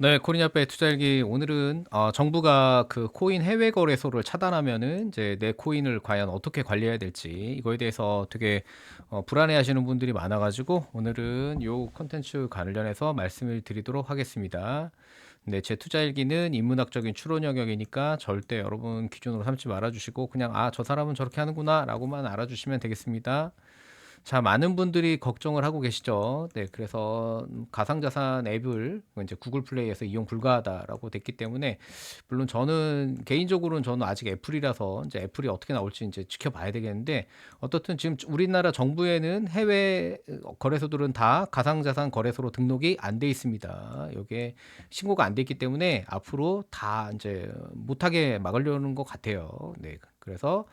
네, 코리아베 투자일기 오늘은 어, 정부가 그 코인 해외 거래소를 차단하면은 이제 내 코인을 과연 어떻게 관리해야 될지 이거에 대해서 되게 어, 불안해하시는 분들이 많아가지고 오늘은 요 콘텐츠 관련해서 말씀을 드리도록 하겠습니다. 네, 제 투자일기는 인문학적인 추론 영역이니까 절대 여러분 기준으로 삼지 말아주시고 그냥 아, 저 사람은 저렇게 하는구나라고만 알아주시면 되겠습니다. 자, 많은 분들이 걱정을 하고 계시죠. 네, 그래서 가상자산 앱을 이제 구글 플레이에서 이용 불가하다라고 됐기 때문에 물론 저는 개인적으로는 저는 아직 애플이라서 이제 애플이 어떻게 나올지 이제 지켜봐야 되겠는데 어떻든 지금 우리나라 정부에는 해외 거래소들은 다 가상자산 거래소로 등록이 안 돼 있습니다. 이게 신고가 안 돼 있기 때문에 앞으로 다 이제 못하게 막으려는 것 같아요. 네, 그래서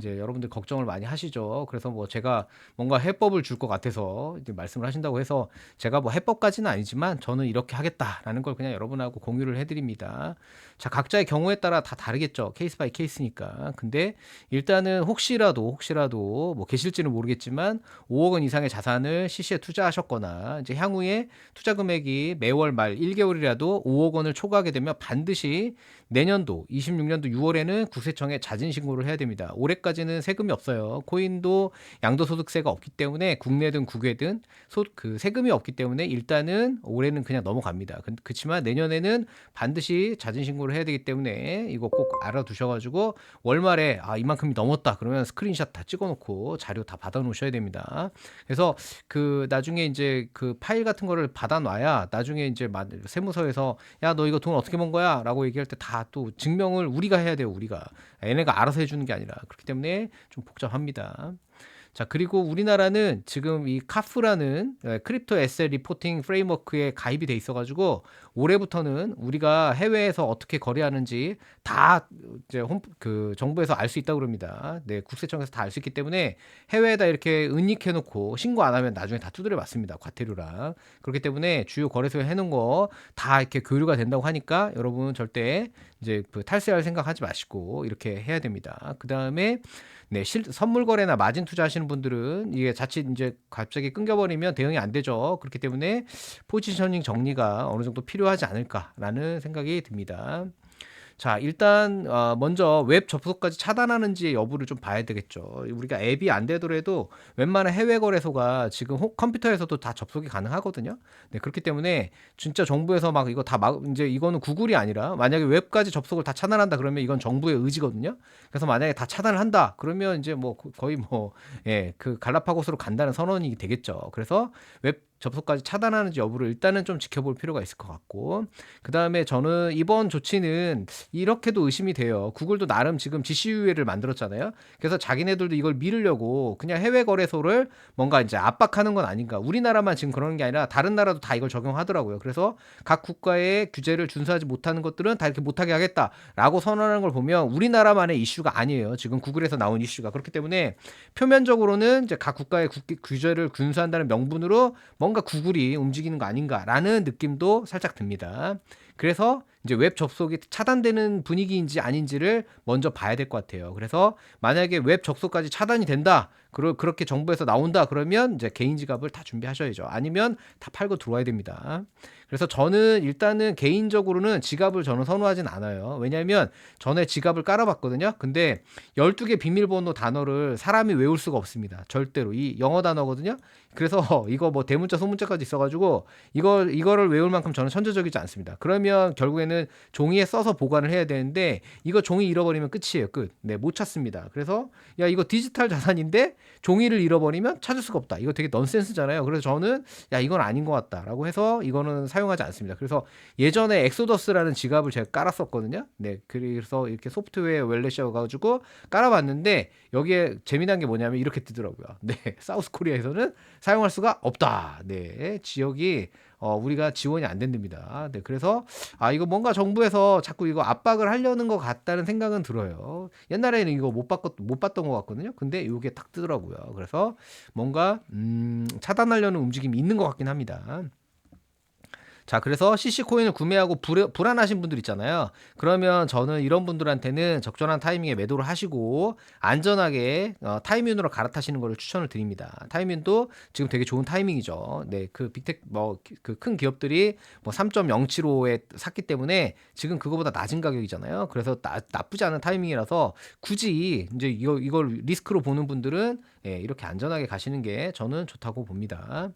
이제 여러분들 걱정을 많이 하시죠. 그래서 뭐 제가 뭔가 해법을 줄 것 같아서 이제 말씀을 하신다고 해서 제가 뭐 해법까지는 아니지만 저는 이렇게 하겠다라는 걸 그냥 여러분하고 공유를 해드립니다. 자, 각자의 경우에 따라 다 다르겠죠. 케이스 바이 케이스니까. 근데 일단은 혹시라도 혹시라도 뭐 계실지는 모르겠지만 5억 원 이상의 자산을 CC에 투자하셨거나 이제 향후에 투자 금액이 매월 말 1개월이라도 5억 원을 초과하게 되면 반드시 내년도 26년도 6월에는 국세청에 자진 신고를 해야 됩니다. 올해까지 는 세금이 없어요. 코인도 양도소득세가 없기 때문에 국내든 국외든 소, 그 세금이 없기 때문에 일단은 올해는 그냥 넘어갑니다. 그, 그렇지만 내년에는 반드시 자진 신고를 해야 되기 때문에 이거 꼭 알아두셔가지고 월말에 아 이만큼이 넘었다 그러면 스크린샷 다 찍어놓고 자료 다 받아놓으셔야 됩니다. 그래서 그 나중에 이제 그 파일 같은 거를 받아놔야 나중에 이제 세무서에서 야 너 이거 돈 어떻게 번 거야?라고 얘기할 때 다 또 증명을 우리가 해야 돼요 우리가 얘네가 알아서 해주는 게 아니라 그렇기 때문에 좀 복잡합니다. 자, 그리고 우리나라는 지금 이 카프라는 예, 크립토 에셋 리포팅 프레임워크에 가입이 돼 있어 가지고 올해부터는 우리가 해외에서 어떻게 거래하는지 다 이제 홈, 그 정부에서 알 수 있다고 그럽니다. 네, 국세청에서 다 알 수 있기 때문에 해외에다 이렇게 은닉해 놓고 신고 안 하면 나중에 다 두드려 맞습니다. 과태료랑. 그렇기 때문에 주요 거래소에 해 놓은 거 다 이렇게 교류가 된다고 하니까 여러분 절대 이제 그 탈세할 생각하지 마시고 이렇게 해야 됩니다. 그 다음에 네, 실, 선물 거래나 마진 투자하시는 분들은 이게 자칫 이제 갑자기 끊겨버리면 대응이 안 되죠. 그렇기 때문에 포지셔닝 정리가 어느 정도 필요하지 않을까라는 생각이 듭니다. 자, 일단 어 먼저 웹 접속까지 차단하는지 여부를 좀 봐야 되겠죠. 우리가 앱이 안 되더라도 웬만한 해외 거래소가 지금 혹 컴퓨터에서도 다 접속이 가능하거든요. 네, 그렇기 때문에 진짜 정부에서 막 이거 다 막 이제 이거는 구글이 아니라 만약에 웹까지 접속을 다 차단한다 그러면 이건 정부의 의지거든요. 그래서 만약에 다 차단을 한다 그러면 이제 뭐 거의 뭐 예, 그 갈라파고스로 간다는 선언이 되겠죠. 그래서 웹 접속까지 차단하는지 여부를 일단은 좀 지켜볼 필요가 있을 것 같고 그 다음에 저는 이번 조치는 이렇게도 의심이 돼요. 구글도 나름 지금 GCUA를 만들었잖아요. 그래서 자기네들도 이걸 미루려고 그냥 해외 거래소를 뭔가 이제 압박하는 건 아닌가. 우리나라만 지금 그러는 게 아니라 다른 나라도 다 이걸 적용하더라고요. 그래서 각 국가의 규제를 준수하지 못하는 것들은 다 이렇게 못하게 하겠다라고 선언하는 걸 보면 우리나라만의 이슈가 아니에요. 지금 구글에서 나온 이슈가 그렇기 때문에 표면적으로는 이제 각 국가의 국, 규제를 준수한다는 명분으로 뭔가 구글이 움직이는 거 아닌가라는 느낌도 살짝 듭니다. 그래서 이제 웹 접속이 차단되는 분위기인지 아닌지를 먼저 봐야 될 것 같아요. 그래서 만약에 웹 접속까지 차단이 된다. 그러, 그렇게 정부에서 나온다. 그러면 이제 개인 지갑을 다 준비하셔야죠. 아니면 다 팔고 들어와야 됩니다. 그래서 저는 일단은 개인적으로는 지갑을 저는 선호하진 않아요. 왜냐하면 전에 지갑을 깔아봤거든요. 근데 12개 비밀번호 단어를 사람이 외울 수가 없습니다. 절대로. 이 영어 단어거든요. 그래서 이거 뭐 대문자 소문자까지 있어가지고 이거 이거를 외울 만큼 저는 천재적이지 않습니다. 그러면 결국에는 종이에 써서 보관을 해야 되는데 이거 종이 잃어버리면 끝이에요. 끝. 네, 못 찾습니다. 그래서 야 이거 디지털 자산인데 종이를 잃어버리면 찾을 수가 없다. 이거 되게 넌센스잖아요. 그래서 저는 야 이건 아닌 것 같다라고 해서 이거는 사용하지 않습니다. 그래서 예전에 엑소더스라는 지갑을 제가 깔았었거든요. 네, 그래서 이렇게 소프트웨어 웰렛이어가지고 깔아봤는데 여기에 재미난 게 뭐냐면 이렇게 뜨더라고요. 네, 사우스 코리아에서는 사용할 수가 없다. 네, 지역이 어, 우리가 지원이 안 된답니다. 네, 그래서 아 이거 뭔가 정부에서 자꾸 이거 압박을 하려는 것 같다는 생각은 들어요. 옛날에는 이거 못 봤, 못 봤던 것 같거든요. 근데 이게 딱 뜨더라고요. 그래서 뭔가 음, 차단하려는 움직임이 있는 것 같긴 합니다. 자, 그래서 CC 코인을 구매하고 불, 불안하신 분들 있잖아요. 그러면 저는 이런 분들한테는 적절한 타이밍에 매도를 하시고 안전하게 어, 타이밍으로 갈아타시는 것을 추천을 드립니다. 타이밍도 지금 되게 좋은 타이밍이죠. 네, 그 빅텍 뭐 그 큰 기업들이 뭐 3.075에 샀기 때문에 지금 그거보다 낮은 가격이잖아요. 그래서 나, 나쁘지 않은 타이밍이라서 굳이 이제 이거 이걸 리스크로 보는 분들은 예, 이렇게 안전하게 가시는 게 저는 좋다고 봅니다.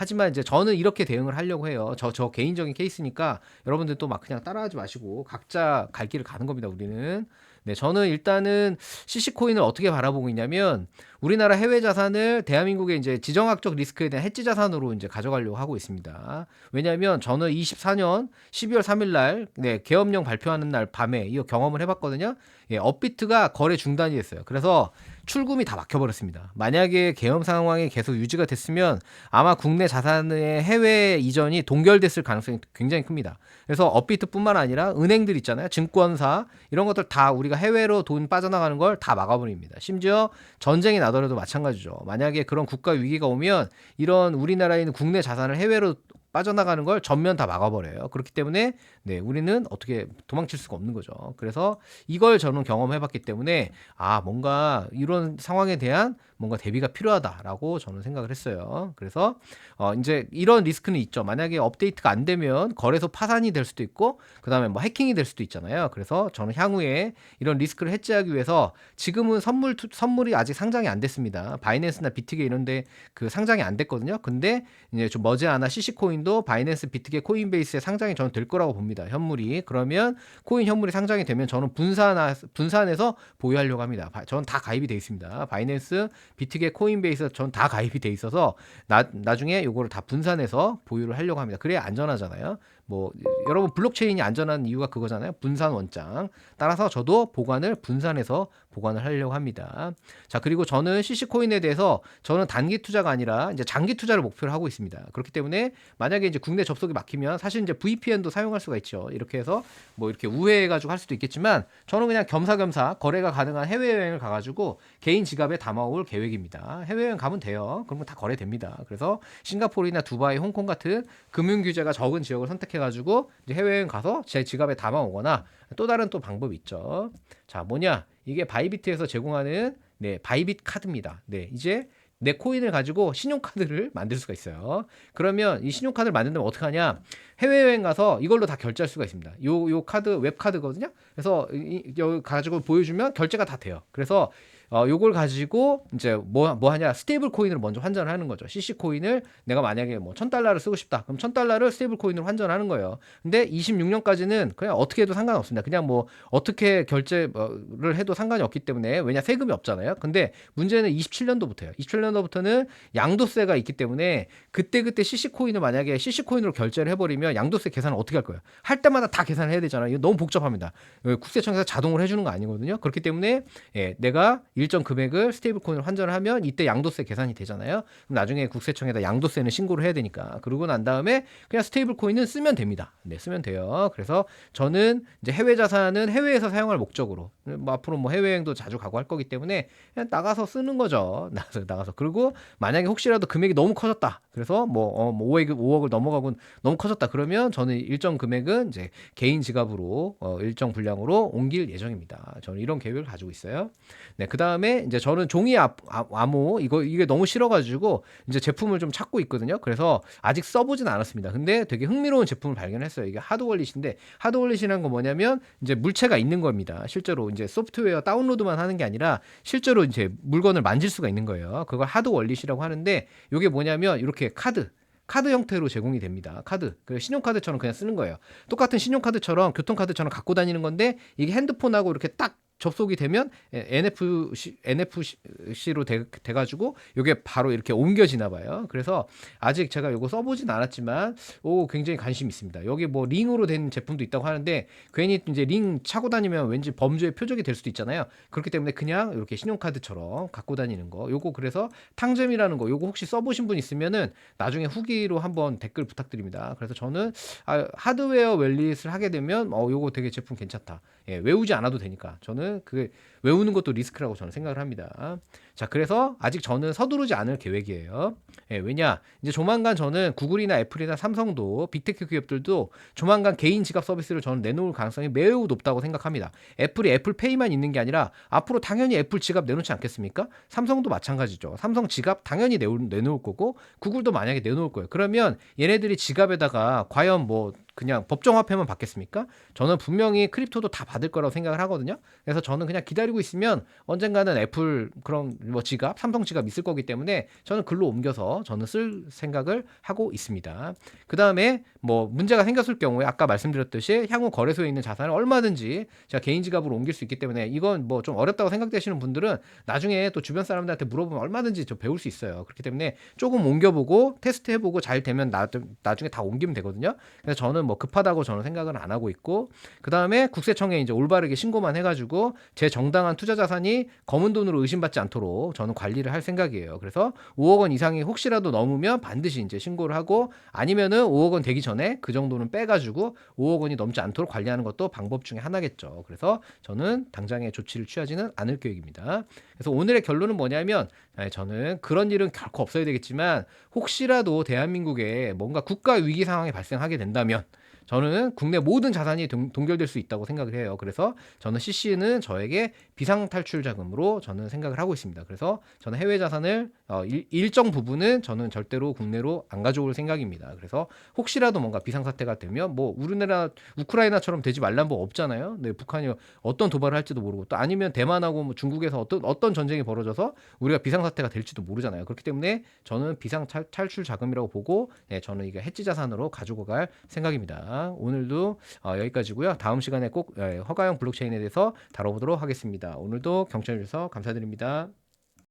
하지만 이제 저는 이렇게 대응을 하려고 해요. 저, 저 개인적인 케이스니까 여러분들 또 막 그냥 따라하지 마시고 각자 갈 길을 가는 겁니다. 우리는. 네, 저는 일단은 CC코인을 어떻게 바라보고 있냐면 우리나라 해외 자산을 대한민국의 이제 지정학적 리스크에 대한 해지 자산으로 이제 가져가려고 하고 있습니다. 왜냐하면 저는 24년 12월 3일 날 네, 계엄령 발표하는 날 밤에 이거 경험을 해봤거든요. 예, 업비트가 거래 중단이 됐어요. 그래서 출금이 다 막혀버렸습니다. 만약에 계엄 상황이 계속 유지가 됐으면 아마 국내 자산의 해외 이전이 동결됐을 가능성이 굉장히 큽니다. 그래서 업비트뿐만 아니라 은행들 있잖아요. 증권사 이런 것들 다 우리가 해외로 돈 빠져나가는 걸 다 막아버립니다. 심지어 전쟁이 나더라도 마찬가지죠. 만약에 그런 국가 위기가 오면 이런 우리나라에 있는 국내 자산을 해외로 빠져나가는 걸 전면 다 막아버려요. 그렇기 때문에 네 우리는 어떻게 도망칠 수가 없는 거죠. 그래서 이걸 저는 경험해봤기 때문에 아 뭔가 이런 상황에 대한 뭔가 대비가 필요하다라고 저는 생각을 했어요. 그래서 어 이제 이런 리스크는 있죠. 만약에 업데이트가 안 되면 거래소 파산이 될 수도 있고 그 다음에 뭐 해킹이 될 수도 있잖아요. 그래서 저는 향후에 이런 리스크를 해지하기 위해서 지금은 선물 투- 선물이 아직 상장이 안 됐습니다. 바이낸스나 비트게 이런데 그 상장이 안 됐거든요. 근데 이제 좀 머지않아 CC코인 도 바이낸스 비트게 코인베이스에 상장이 저는 될 거라고 봅니다. 현물이 그러면 코인 현물이 상장이 되면 저는 분산 분산해서 보유하려고 합니다. 바- 저는 다 가입이 돼 있습니다. 바이낸스 비트게 코인베이스 전 다 가입이 돼 있어서 나, 나중에 요거를 다 분산해서 보유를 하려고 합니다. 그래야 안전하잖아요. 뭐 여러분 블록체인이 안전한 이유가 그거잖아요. 분산 원장. 따라서 저도 보관을 분산해서 보관을 하려고 합니다. 자, 그리고 저는 CC 코인에 대해서 저는 단기 투자가 아니라 이제 장기 투자를 목표로 하고 있습니다. 그렇기 때문에 만약에 이제 국내 접속이 막히면 사실 이제 VPN도 사용할 수가 있죠. 이렇게 해서 뭐 이렇게 우회해 가지고 할 수도 있겠지만 저는 그냥 겸사겸사 거래가 가능한 해외 여행을 가 가지고 개인 지갑에 담아올 계획입니다. 해외 여행 가면 돼요. 그러면 다 거래됩니다. 그래서 싱가포르나 두바이, 홍콩 같은 금융 규제가 적은 지역을 선택해 가지고 이제 해외 여행 가서 제 지갑에 담아 오거나 또 다른 또 방법이 있죠. 자, 뭐냐? 이게 바이비트에서 제공하는 네, 바이빗 카드입니다. 네, 이제 내 코인을 가지고 신용카드를 만들 수가 있어요. 그러면 이 신용카드를 만든다면 어떻게 하냐? 해외여행 가서 이걸로 다 결제할 수가 있습니다. 요, 요 카드, 웹카드거든요. 그래서 이, 이 가지고 보여주면 결제가 다 돼요. 그래서 어, 요걸 가지고 이제 뭐, 뭐 하냐? 스테이블 코인을 먼저 환전을 하는 거죠. CC 코인을 내가 만약에 뭐 1000달러를 쓰고 싶다. 그럼 1000달러를 스테이블 코인으로 환전하는 거예요. 근데 26년까지는 그냥 어떻게 해도 상관없습니다. 그냥 뭐 어떻게 결제를 해도 상관이 없기 때문에 왜냐 세금이 없잖아요. 근데 문제는 27년도부터예요. 27년도부터는 양도세가 있기 때문에 그때그때 CC 코인을 만약에 CC 코인으로 결제를 해 버리면 양도세 계산을 어떻게 할 거예요? 할 때마다 다 계산을 해야 되잖아요. 이거 너무 복잡합니다. 어, 국세청에서 자동으로 해 주는 거 아니거든요. 그렇기 때문에 예, 내가 일정 금액을 스테이블 코인으로 환전을 하면 이때 양도세 계산이 되잖아요. 그럼 나중에 국세청에다 양도세는 신고를 해야 되니까. 그러고 난 다음에 그냥 스테이블 코인은 쓰면 됩니다. 네, 쓰면 돼요. 그래서 저는 이제 해외 자산은 해외에서 사용할 목적으로 뭐 앞으로 뭐 해외여행도 자주 가고 할 거기 때문에 그냥 나가서 쓰는 거죠. 나가서 나가서 그리고 만약에 혹시라도 금액이 너무 커졌다. 그래서 뭐, 어, 뭐 5억, 5억을 넘어가고 너무 커졌다. 그러면 저는 일정 금액은 이제 개인 지갑으로 어, 일정 분량으로 옮길 예정입니다. 저는 이런 계획을 가지고 있어요. 네, 그 다음 에 이제 저는 종이 아, 아, 암호 이거 이게 너무 싫어가지고 이제 제품을 좀 찾고 있거든요. 그래서 아직 써보진 않았습니다. 근데 되게 흥미로운 제품을 발견했어요. 이게 하드월릿인데 하드월릿이라는 건 뭐냐면 이제 물체가 있는 겁니다. 실제로 이제 소프트웨어 다운로드만 하는 게 아니라 실제로 이제 물건을 만질 수가 있는 거예요. 그걸 하드월릿이라고 하는데 이게 뭐냐면 이렇게 카드 카드 형태로 제공이 됩니다. 카드. 그 신용카드처럼 그냥 쓰는 거예요. 똑같은 신용카드처럼 교통카드처럼 갖고 다니는 건데 이게 핸드폰하고 이렇게 딱 접속이 되면 NFC, NFC로 돼, 돼가지고 이게 바로 이렇게 옮겨지나 봐요. 그래서 아직 제가 이거 써보진 않았지만 오 굉장히 관심 있습니다. 여기 뭐 링으로 된 제품도 있다고 하는데 괜히 이제 링 차고 다니면 왠지 범죄의 표적이 될 수도 있잖아요. 그렇기 때문에 그냥 이렇게 신용카드처럼 갖고 다니는 거. 요거 그래서 탕잼이라는 거. 요거 혹시 써보신 분 있으면은 나중에 후기로 한번 댓글 부탁드립니다. 그래서 저는 아, 하드웨어 웰릿을 하게 되면 어 요거 되게 제품 괜찮다. 예, 외우지 않아도 되니까 저는 그 외우는 것도 리스크라고 저는 생각을 합니다. 자, 그래서 아직 저는 서두르지 않을 계획이에요. 예, 왜냐? 이제 조만간 저는 구글이나 애플이나 삼성도 빅테크 기업들도 조만간 개인 지갑 서비스를 저는 내놓을 가능성이 매우 높다고 생각합니다. 애플이 애플페이만 있는 게 아니라 앞으로 당연히 애플 지갑 내놓지 않겠습니까? 삼성도 마찬가지죠. 삼성 지갑 당연히 내놓을, 내놓을 거고 구글도 만약에 내놓을 거예요. 그러면 얘네들이 지갑에다가 과연 뭐 그냥 법정 화폐만 받겠습니까? 저는 분명히 크립토도 다 받을 거라고 생각을 하거든요. 그래서 저는 그냥 기다리 고 있으면 언젠가는 애플 그런 뭐 지갑, 삼성 지갑 있을 거기 때문에 저는 글로 옮겨서 저는 쓸 생각을 하고 있습니다. 그 다음에 뭐 문제가 생겼을 경우에 아까 말씀드렸듯이 향후 거래소에 있는 자산을 얼마든지 제가 개인 지갑으로 옮길 수 있기 때문에 이건 뭐 좀 어렵다고 생각되시는 분들은 나중에 또 주변 사람들한테 물어보면 얼마든지 저 배울 수 있어요. 그렇기 때문에 조금 옮겨보고 테스트해보고 잘 되면 나, 나중에 다 옮기면 되거든요. 그래서 저는 뭐 급하다고 저는 생각은 안 하고 있고 그 다음에 국세청에 이제 올바르게 신고만 해가지고 제 정 당한 투자 자산이 검은 돈으로 의심받지 않도록 저는 관리를 할 생각이에요. 그래서 5억 원 이상이 혹시라도 넘으면 반드시 이제 신고를 하고 아니면은 5억 원 되기 전에 그 정도는 빼가지고 5억 원이 넘지 않도록 관리하는 것도 방법 중에 하나겠죠. 그래서 저는 당장의 조치를 취하지는 않을 계획입니다. 그래서 오늘의 결론은 뭐냐면 네, 저는 그런 일은 결코 없어야 되겠지만 혹시라도 대한민국에 뭔가 국가 위기 상황이 발생하게 된다면 저는 국내 모든 자산이 동, 동결될 수 있다고 생각을 해요. 그래서 저는 CC는 저에게 비상 탈출 자금으로 저는 생각을 하고 있습니다. 그래서 저는 해외 자산을 어, 일, 정 부분은 저는 절대로 국내로 안 가져올 생각입니다. 그래서 혹시라도 뭔가 비상 사태가 되면 뭐 우리나라 우크라이나처럼 되지 말란 법 없잖아요. 네, 북한이 어떤 도발을 할지도 모르고 또 아니면 대만하고 뭐 중국에서 어떤 어떤 전쟁이 벌어져서 우리가 비상 사태가 될지도 모르잖아요. 그렇기 때문에 저는 비상 탈출 자금이라고 보고 네, 저는 이게 해지 자산으로 가지고 갈 생각입 오늘도 어, 여기까지고요. 다음 시간에 꼭 예, 허가형 블록체인에 대해서 다뤄보도록 하겠습니다. 오늘도 경청해 주셔서 감사드립니다.